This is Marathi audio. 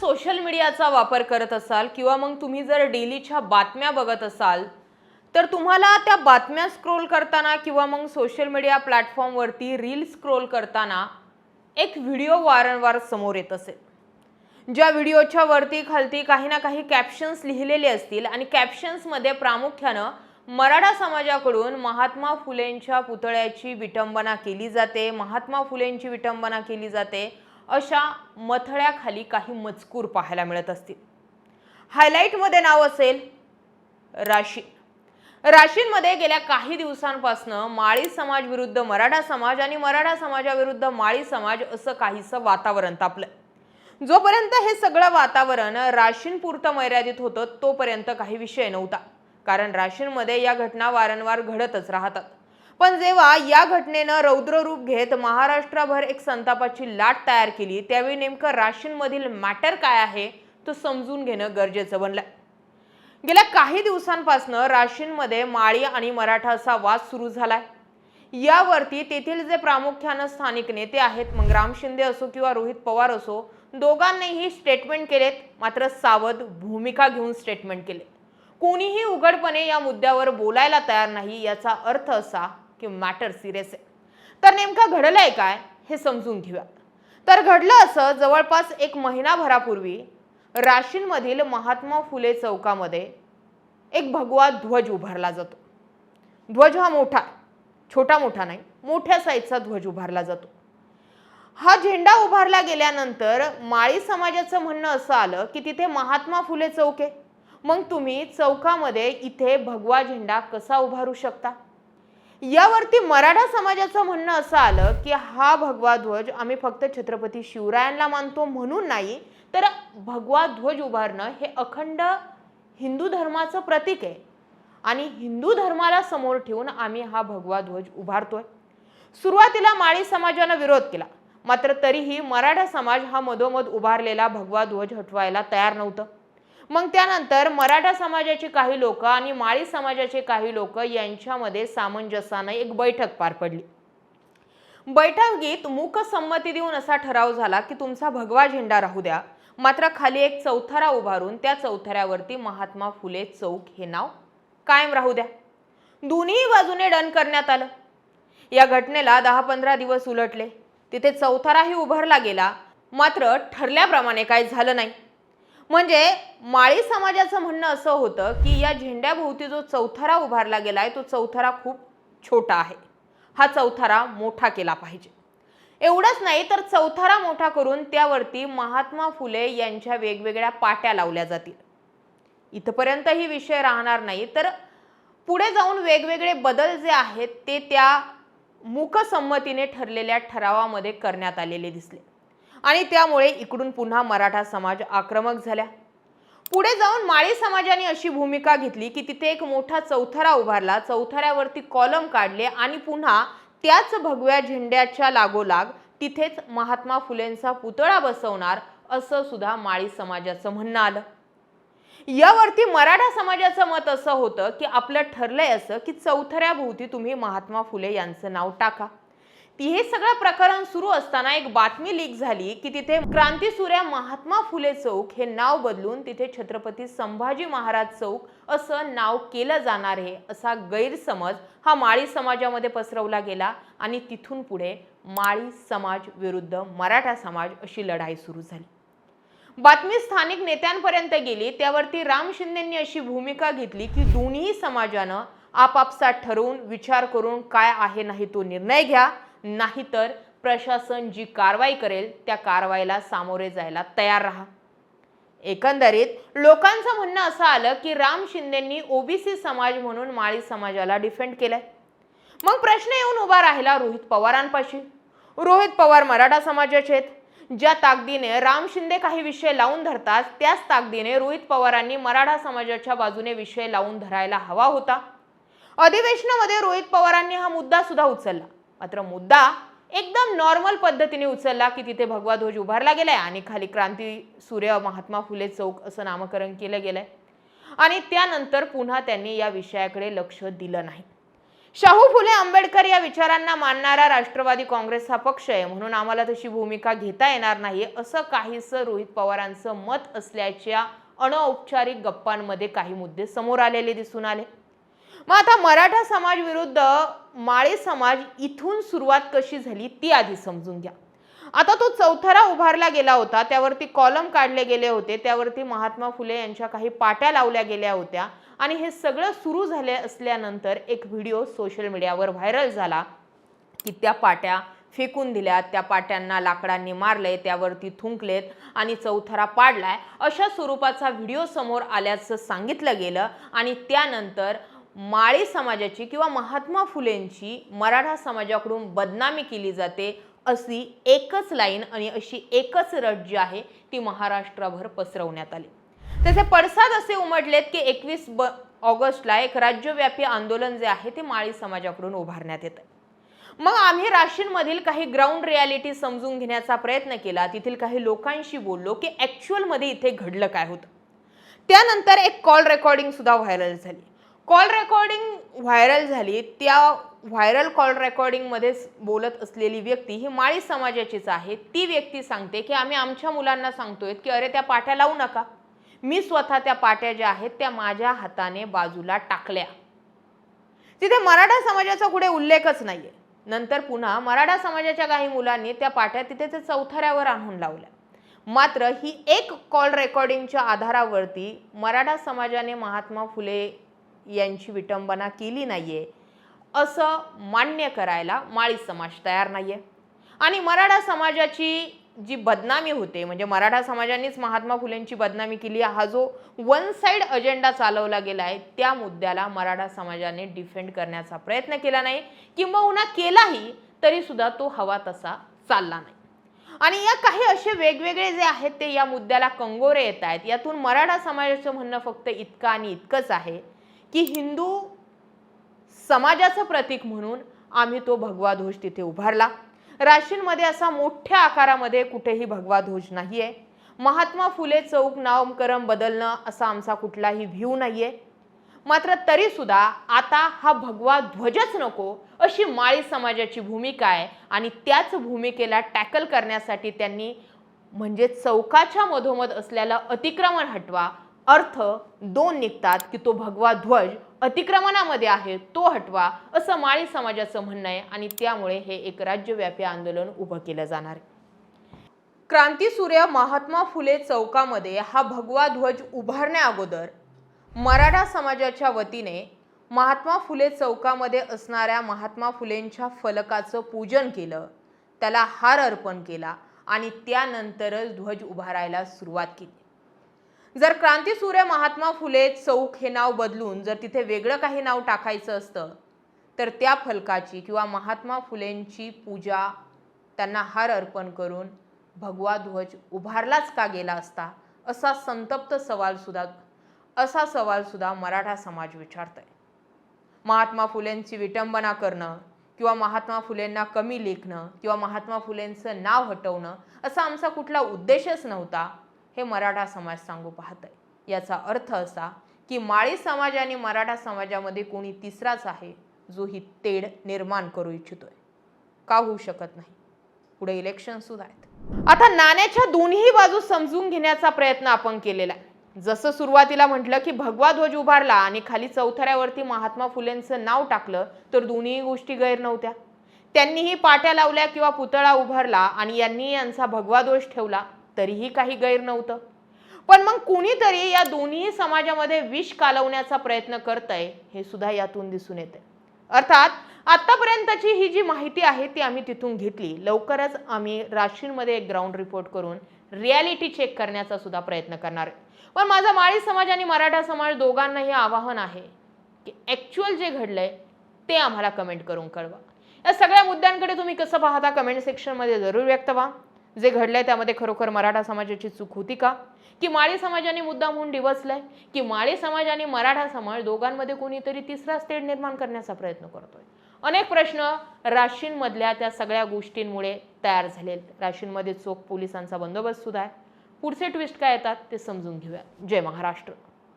सोशल मीडियाचा वापर करत असाल किंवा मग तुम्ही जर डेलीच्या बातम्या बघत असाल तर तुम्हाला त्या बातम्या स्क्रोल करताना किंवा मग सोशल मीडिया प्लॅटफॉर्मवरती रील स्क्रोल करताना एक व्हिडिओ वारंवार समोर येत असेल. ज्या व्हिडिओच्या वरती खालती काही ना काही कॅप्शन्स लिहिलेले असतील आणि कॅप्शन्समध्ये प्रामुख्यानं मराठा समाजाकडून महात्मा फुलेंच्या पुतळ्याची विटंबना केली जाते महात्मा फुलेंची विटंबना केली जाते. अशा मथळ्याखाली काही मजकूर पाहायला मिळत असतील. हायलाईटमध्ये नाव असेल राशीन राशीनमध्ये गेल्या काही दिवसांपासून माळी समाज विरुद्ध मराठा समाज आणि मराठा समाजाविरुद्ध माळी समाज असं काहीसं वातावरण तापलं जोपर्यंत हे सगळं वातावरण राशीनपुरतं मर्यादित होतं तोपर्यंत काही विषय नव्हता. कारण राशीनमध्ये या घटना वारंवार घडतच राहतात. पण जेव्हा या घटनेनं रौद्र रूप घेत महाराष्ट्राभर एक संतापाची लाट तयार केली त्यावेळी नेमकं राशीनमधील मॅटर काय आहे तो समजून घेणं गरजेचं बनलं. गेल्या काही दिवसांपासून राशीनमध्ये माळी आणि मराठा असा वाद सुरू झालाय. यावरती तेथील जे प्रामुख्यानं स्थानिक नेते आहेत मग राम शिंदे असो किंवा रोहित पवार असो दोघांनीही स्टेटमेंट केलेत. मात्र सावध भूमिका घेऊन स्टेटमेंट केले कोणीही उघडपणे या मुद्द्यावर बोलायला तयार नाही याचा अर्थ असा की मॅटर सिरियस आहे. तर नेमका घडलंय काय हे समजून घेऊया. तर घडलं असं जवळपास एक महिनाभरापूर्वी राशीनमधील महात्मा फुले चौकामध्ये एक भगवा ध्वज उभारला जातो. ध्वज हा मोठा छोटा मोठा नाही मोठ्या साईजचा ध्वज उभारला जातो. हा झेंडा उभारला गेल्यानंतर माळी समाजाचं म्हणणं असं आलं की तिथे महात्मा फुले चौक आहे. मग तुम्ही चौकामध्ये इथे भगवा झेंडा कसा उभारू शकता? यावरती मराठा समाजाचं म्हणणं असं आलं की हा भगवा ध्वज आम्ही फक्त छत्रपती शिवरायांना मानतो म्हणून नाही तर भगवा ध्वज उभारणं हे अखंड हिंदू धर्माचं प्रतीक आहे. आणि हिंदू धर्माला समोर ठेवून आम्ही हा भगवा ध्वज उभारतोय. सुरुवातीला माळी समाजानं विरोध केला मात्र तरीही मराठा समाज हा मधोमध उभारलेला भगवा ध्वज हटवायला तयार नव्हतं. मग त्यानंतर मराठा समाजाचे काही लोक आणि माळी समाजाचे काही लोक यांच्यामध्ये सामंजस्यानं एक बैठक पार पडली. बैठकीत मूक संमती देऊन असा ठराव झाला की तुमचा भगवा झेंडा राहू द्या. मात्र खाली एक चौथरा उभारून त्या चौथऱ्यावरती महात्मा फुले चौक हे नाव कायम राहू द्या. दोन्ही बाजूने डन करण्यात आलं. या घटनेला दहा पंधरा दिवस उलटले. तिथे चौथाराही उभारला गेला. मात्र ठरल्याप्रमाणे काही झालं नाही. म्हणजे माळी समाजाचं म्हणणं असं होतं की या झेंड्याभोवती जो चौथारा उभारला गेला आहे तो चौथारा खूप छोटा आहे. हा चौथारा मोठा केला पाहिजे. एवढंच नाही तर चौथारा मोठा करून त्यावरती महात्मा फुले यांच्या वेगवेगळ्या पाट्या लावल्या जातील. इथपर्यंत ही विषय राहणार नाही तर पुढे जाऊन वेगवेगळे बदल जे आहेत ते त्या मुखसंमतीने ठरलेल्या ठरावामध्ये करण्यात आलेले दिसले. आणि त्यामुळे इकडून पुन्हा मराठा समाज आक्रमक झाल्या पुढे जाऊन माळी समाजाने अशी भूमिका घेतली की तिथे एक मोठा चौथरा उभारला. चौथऱ्यावरती कॉलम काढले आणि पुन्हा त्याच भगव्या झेंड्याच्या लागोलाग तिथेच महात्मा फुलेंचा पुतळा बसवणार असं सुद्धा माळी समाजाचं म्हणणं आलं. यावरती मराठा समाजाचं मत असं होतं की आपलं ठरलंय असं की चौथऱ्याभोवती तुम्ही महात्मा फुले यांचं नाव टाका. ती हे सगळं प्रकरण सुरू असताना एक बातमी लीक झाली की तिथे क्रांतीसूर्या महात्मा फुले चौक हे नाव बदलून तिथे छत्रपती संभाजी महाराज चौक असं नाव केलं जाणार आहे असा गैरसमज हा माळी समाजामध्ये पसरवला गेला आणि तिथून पुढे माळी समाज विरुद्ध मराठा समाज अशी लढाई सुरू झाली. बातमी स्थानिक नेत्यांपर्यंत गेली त्यावरती राम शिंदेंनी अशी भूमिका घेतली की दोन्ही समाजानं आपापसात ठरवून विचार करून काय आहे नाही तो निर्णय घ्या नाहीतर प्रशासन जी कारवाई करेल त्या कारवाईला सामोरे जायला तयार राहा. एकंदरीत लोकांचं म्हणणं असं आलं की राम शिंदेंनी ओबीसी समाज म्हणून माळी समाजाला डिफेंड केलाय. मग प्रश्न येऊन उभा राहिला रोहित पवारांपाशी. रोहित पवार मराठा समाजाचे आहेत. ज्या ताकदीने राम शिंदे काही विषय लावून धरतात त्याच ताकदीने रोहित पवारांनी मराठा समाजाच्या बाजूने विषय लावून धरायला हवा होता. अधिवेशनामध्ये रोहित पवारांनी हा मुद्दा सुद्धा उचलला. मात्र मुद्दा एकदम नॉर्मल पद्धतीने उचलला की तिथे भगवा ध्वज उभारला गेलाय आणि खाली क्रांती सूर्य महात्मा फुले चौक असं नामकरण केलं गेलंय. आणि त्यानंतर पुन्हा त्यांनी या विषयाकडे लक्ष दिलं नाही. शाहू फुले आंबेडकर या विचारांना मानणारा राष्ट्रवादी काँग्रेस हा पक्ष आहे. म्हणून आम्हाला तशी भूमिका घेता येणार नाही असं काहीसं रोहित पवारांचं मत असल्याच्या अनौपचारिक गप्पांमध्ये काही मुद्दे समोर आलेले दिसून आले. मग आता मराठा समाज विरुद्ध माळी समाज इथून सुरुवात कशी झाली ती आधी समजून घ्या. आता तो चौथरा उभारला गेला होता त्यावरती कॉलम काढले गेले होते त्यावरती महात्मा फुले यांच्या काही पाट्या लावल्या गेल्या होत्या आणि हे सगळं सुरू झाले असल्यानंतर एक व्हिडिओ सोशल मीडियावर व्हायरल झाला की त्या पाट्या फेकून दिल्या त्या पाट्यांना लाकडांनी मारले त्यावरती थुंकलेत आणि चौथरा पाडलाय. अशा स्वरूपाचा व्हिडिओ समोर आल्याचं सांगितलं गेलं आणि त्यानंतर माळी समाजाची किंवा महात्मा फुलेंची मराठा समाजाकडून बदनामी केली जाते अशी एकच लाईन आणि अशी एकच रट जी आहे ती महाराष्ट्राभर पसरवण्यात आली. त्याचे पडसाद असे उमटलेत की एकवीस ब ऑगस्टला एक राज्यव्यापी आंदोलन जे आहे ते माळी समाजाकडून उभारण्यात येत आहे मग आम्ही राशींमधील काही ग्राउंड रियालिटी समजून घेण्याचा प्रयत्न केला. तेथील काही लोकांशी बोललो की ॲक्च्युअलमध्ये इथे घडलं काय होतं. त्यानंतर एक कॉल रेकॉर्डिंग सुद्धा व्हायरल झाली. कॉल रेकॉर्डिंग व्हायरल झाली त्या व्हायरल कॉल रेकॉर्डिंगमध्ये बोलत असलेली व्यक्ती ही माळी समाजाचीच आहे. ती व्यक्ती सांगते की आम्ही आमच्या मुलांना सांगतोय की अरे त्या पाट्या लावू नका. मी स्वतः त्या पाट्या ज्या आहेत त्या माझ्या हाताने बाजूला टाकल्या. तिथे मराठा समाजाचा कुठे उल्लेखच नाही आहे नंतर पुन्हा मराठा समाजाच्या काही मुलांनी त्या पाट्या तिथे ते चौथऱ्यावर आणून लावल्या. मात्र ही एक कॉल रेकॉर्डिंगच्या आधारावरती मराठा समाजाने महात्मा फुले यांची विटंबना केली नाही आहे असं मान्य करायला माळी समाज तयार नाही आहे आणि मराठा समाजाची जी बदनामी होते म्हणजे मराठा समाजानेच महात्मा फुलेंची बदनामी केली हा जो वन साईड अजेंडा चालवला गेला आहे त्या मुद्द्याला मराठा समाजाने डिफेंड करण्याचा प्रयत्न केला नाही किंबहुना केलाही तरी सुद्धा तो हवा तसा चालला नाही. आणि या काही असे वेगवेगळे जे आहेत ते या मुद्द्याला कंगोरे येत आहेत यातून मराठा समाजाचं म्हणणं फक्त इतकं आणि इतकंच आहे. की हिंदू समाजाचं प्रतीक म्हणून आम्ही तो भगवा ध्वज तिथे उभारला. राशींमध्ये असा मोठ्या आकारामध्ये कुठेही भगवा ध्वज नाही आहे महात्मा फुले चौक नामकरण बदलणं असा आमचा कुठलाही व्ह्यू नाही आहे मात्र तरीसुद्धा आता हा भगवा ध्वजच नको अशी माळी समाजाची भूमिका आहे आणि त्याच भूमिकेला टॅकल करण्यासाठी त्यांनी म्हणजे चौकाच्या मधोमध असलेलं अतिक्रमण हटवा अर्थ दोन निघतात की तो भगवा ध्वज अतिक्रमणामध्ये आहे तो हटवा असं माळी समाजाचं म्हणणं आहे आणि त्यामुळे हे एक राज्यव्यापी आंदोलन उभं केलं जाणार आहे. क्रांतीसूर्य महात्मा फुले चौकामध्ये हा भगवा ध्वज उभारण्या अगोदर मराठा समाजाच्या वतीने महात्मा फुले चौकामध्ये असणाऱ्या महात्मा फुलेंच्या फलकाचं पूजन केलं त्याला हार अर्पण केला आणि त्यानंतरच ध्वज उभारायला सुरुवात केली. जर क्रांतीसूर्य महात्मा फुले चौक हे नाव बदलून जर तिथे वेगळं काही नाव टाकायचं असतं तर त्या फलकाची किंवा महात्मा फुलेंची पूजा त्यांना हार अर्पण करून भगवा ध्वज उभारलाच का गेला असता असा संतप्त सवालसुद्धा असा सवालसुद्धा मराठा समाज विचारतोय. महात्मा फुलेंची विटंबना करणं किंवा महात्मा फुलेंना कमी लेखणं किंवा महात्मा फुलेंचं नाव हटवणं असा आमचा कुठला उद्देशच नव्हता. हे मराठा समाज सांगू पाहत आहे याचा अर्थ असा की माळी समाज आणि मराठा समाजामध्ये कोणी तिसराच आहे जो ही तेढ निर्माण करू इच्छितोय. का होऊ शकत नाही? पुढे इलेक्शन सुद्धा आहेत. आता नाण्याच्या दोन्ही बाजू समजून घेण्याचा प्रयत्न आपण केलेला आहे. जसं सुरुवातीला म्हटलं की भगवा ध्वज उभारला आणि खाली चौथऱ्यावरती महात्मा फुलेंचं नाव टाकलं तर दोन्ही गोष्टी गैर नव्हत्या. त्यांनीही पाट्या लावल्या किंवा पुतळा उभारला आणि यांनी यांचा भगवा ध्वज ठेवला. तरीही काही गैर नव्हतं. पण मग कुणीतरी या दोन्ही समाजामध्ये विष कालवण्याचा प्रयत्न करतंय हे सुद्धा यातून दिसून येते अर्थात आतापर्यंतची ही जी माहिती आहे ती आम्ही तिथून घेतली. लवकरच आम्ही राशींमध्ये एक ग्राउंड रिपोर्ट करून रियालिटी चेक करण्याचा सुद्धा प्रयत्न करणार आहे. पण माझा माळी समाज आणि मराठा समाज दोघांनाही आवाहन आहे की ॲक्च्युअल जे घडलंय ते आम्हाला कमेंट करून कळवा. या सगळ्या मुद्द्यांकडे तुम्ही कसं पाहता कमेंट सेक्शनमध्ये जरूर व्यक्त व्हा. जे घडलंय त्यामध्ये खरोखर मराठा समाजाची चूक होती का? की माळी समाजाने मुद्दा म्हणून डिवचलाय? की माळी समाज आणि मराठा समाज दोघांमध्ये कोणीतरी तिसरा स्टेट निर्माण करण्याचा प्रयत्न करतोय? अनेक प्रश्न राशींमधल्या त्या सगळ्या गोष्टींमुळे तयार झाले राशींमध्ये चोख पोलिसांचा बंदोबस्त सुद्धा आहे. पुढचे ट्विस्ट काय येतात ते समजून घेऊया. जय महाराष्ट्र.